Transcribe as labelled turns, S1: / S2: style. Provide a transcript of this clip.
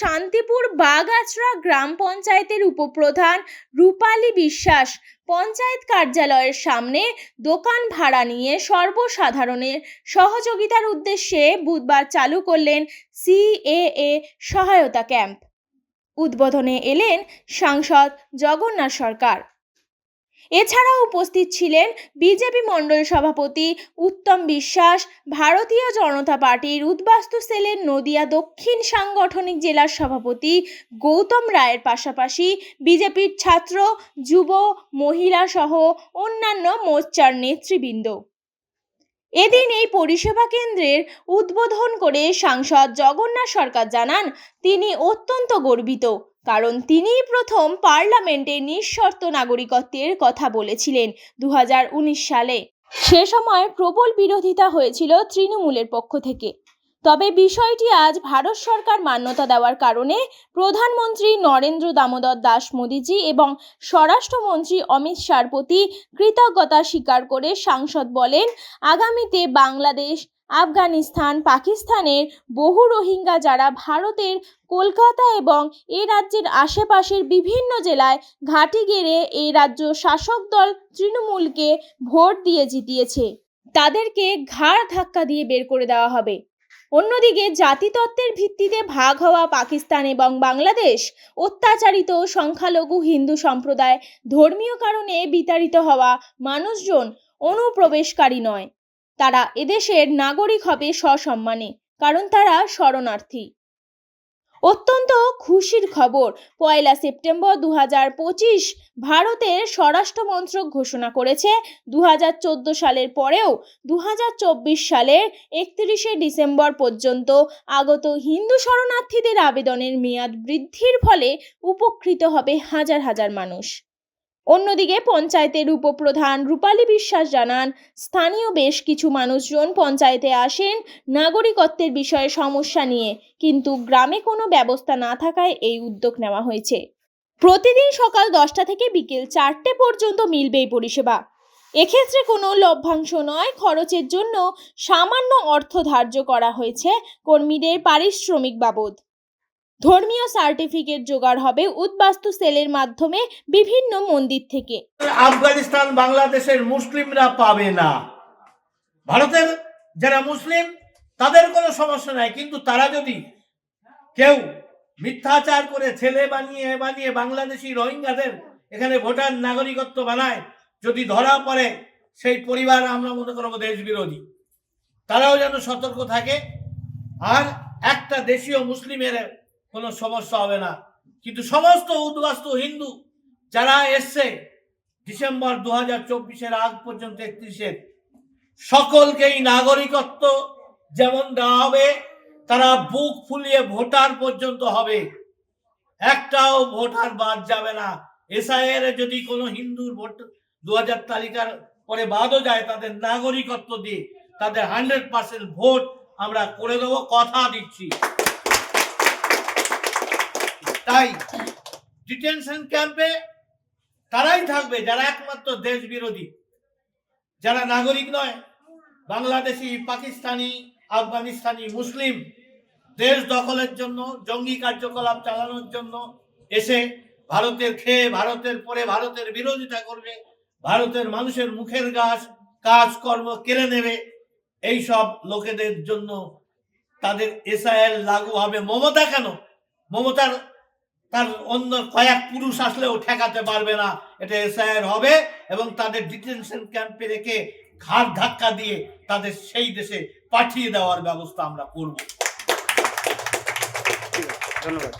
S1: শান্তিপুর বাগাছড়া গ্রাম পঞ্চায়েতের উপপ্রধান রূপালী বিশ্বাস পঞ্চায়েত কার্যালয়ের সামনে দোকান ভাড়া নিয়ে সর্বসাধারণের সহযোগিতার উদ্দেশ্যে বুধবার চালু করলেন সিএএ সহায়তা ক্যাম্প। উদ্বোধনে এলেন সাংসদ জগন্নাথ সরকার। এছাড়াও উপস্থিত ছিলেন বিজেপি মণ্ডল সভাপতি উত্তম বিশ্বাস, ভারতীয় জনতা পার্টির উদ্বাস্তু সেলের নদিয়া দক্ষিণ সাংগঠনিক জেলার সভাপতি গৌতম রায়ের পাশাপাশি বিজেপির ছাত্র, যুব, মহিলা সহ অন্যান্য মোর্চার নেতৃবৃন্দ। এদিন এই পরিষেবা কেন্দ্রের উদ্বোধন করে সাংসদ জগন্নাথ সরকার জানান, তিনি অত্যন্ত গর্বিত। কারণ তিনিই প্রথম পার্লামেন্টে নিঃশর্ত নাগরিকত্বের কথা বলেছিলেন দু হাজার উনিশ সালে। সে সময় প্রবল বিরোধিতা হয়েছিল তৃণমূলের পক্ষ থেকে। তবে বিষয়টি আজ ভারত সরকার মান্যতা দেওয়ার কারণে প্রধানমন্ত্রী নরেন্দ্র দামোদর দাস মোদীজি এবং স্বরাষ্ট্রমন্ত্রী অমিত শাহর প্রতি কৃতজ্ঞতা স্বীকার করে সাংসদ বলেন, আগামীতে বাংলাদেশ আফগানিস্তান, পাকিস্তানের বহু রোহিঙ্গা যারা ভারতের কলকাতা এবং এ রাজ্যের আশেপাশের বিভিন্ন জেলায় ঘাঁটি গেড়ে এই রাজ্য শাসক দল তৃণমূলকে ভোট দিয়ে জিতিয়েছে, তাদেরকে ঘাড় ধাক্কা দিয়ে বের করে দেওয়া হবে। অন্যদিকে জাতিতত্ত্বের ভিত্তিতে ভাগ হওয়া পাকিস্তান এবং বাংলাদেশ, অত্যাচারিত সংখ্যালঘু হিন্দু সম্প্রদায় ধর্মীয় কারণে বিতাড়িত হওয়া মানুষজন অনুপ্রবেশকারী নয়। তারা এদেশের নাগরিক হবে সসম্মানে, কারণ তারা শরণার্থী। অত্যন্ত খুশির খবর, পয়লা সেপ্টেম্বর দু পঁচিশ ভারতের স্বরাষ্ট্র মন্ত্রক ঘোষণা করেছে দু হাজার চোদ্দ সালের পরেও দু হাজার চব্বিশ সালের একত্রিশে ডিসেম্বর পর্যন্ত আগত হিন্দু শরণার্থীদের আবেদনের মেয়াদ বৃদ্ধির ফলে উপকৃত হবে হাজার হাজার মানুষ। অন্যদিকে পঞ্চায়েতের উপপ্রধান রূপালী বিশ্বাস জানান, স্থানীয় বেশ কিছু মানুষজন পঞ্চায়েতে আসেন নাগরিকত্বের বিষয়ে সমস্যা নিয়ে, কিন্তু গ্রামে কোনো ব্যবস্থা না থাকায় এই উদ্যোগ নেওয়া হয়েছে। প্রতিদিন সকাল দশটা থেকে বিকেল চারটে পর্যন্ত মিলবে এই পরিষেবা। এক্ষেত্রে কোনো লভ্যাংশ নয়, খরচের জন্য সামান্য অর্থ ধার্য করা হয়েছে কর্মীদের পারিশ্রমিক বাবদ। ধর্মীয় সার্টিফিকেট জোগাড় হবে উদ্বাস্তু সেলের মাধ্যমে বিভিন্ন মন্দির থেকে।
S2: আফগানিস্তান, বাংলাদেশের মুসলিমরা পাবে না। ভারতের যারা মুসলিম, তাদের কোনো সমস্যা নাই, কিন্তু তারা যদি কেউ মিথ্যাচার করে ছেলে বানিয়ে বানিয়ে বাংলাদেশি রোহিঙ্গাদের এখানে ভোটার নাগরিকত্ব বানায়, যদি ধরা পড়ে সেই পরিবার, আমরা মনে করব দেশ বিরোধী তারাও যেন সতর্ক থাকে। আর একটা দেশীয় মুসলিমের কোনো সমস্যা হবে না। কিন্তু সমস্ত উদ্বাস্তু হিন্দু যারা এসছে ডিসেম্বর দু হাজার চব্বিশের আগ পর্যন্ত একত্রিশের সকলকেই নাগরিকত্ব যেমন দেওয়া হবে, তারা বুক ফুলিয়ে ভোটার পর্যন্ত হবে। একটাও ভোটার বাদ যাবে না। এসআইয়ের যদি কোনো হিন্দুর ভোট দু হাজার তালিকার পরে বাদও যায়, তাদের নাগরিকত্ব দিয়ে তাদের হান্ড্রেড পার্সেন্ট ভোট আমরা করে দেবো, কথা দিচ্ছি। তাই ডিটেনশন ক্যাম্পে তারাই থাকবে যারা একমাত্র দেশ বিরোধী। যারা নাগরিক নয়, বাংলাদেশি, পাকিস্তানি, আফগানিস্তানি, মুসলিম, দেশ দখলের জন্য, জঙ্গি কার্যকলাপ চালানোর জন্য এসে ভারতের খেয়ে, ভারতের পরে ভারতের বিরোধিতা করবে, ভারতের মানুষের মুখের গাছ কাজকর্ম কেড়ে নেবে এই সব লোকেদের জন্য তাদের এসআইএল লাগু হবে। মমতা কেন? মমতার তার অন্য কয়েক পুরুষ আসলেও ঠেকাতে পারবে না। এটা এসআইআর হবে এবং তাদের ডিটেনশন ক্যাম্পে রেখে ঘাট ধাক্কা দিয়ে তাদের সেই দেশে পাঠিয়ে দেওয়ার ব্যবস্থা আমরা করব।
S3: ধন্যবাদ।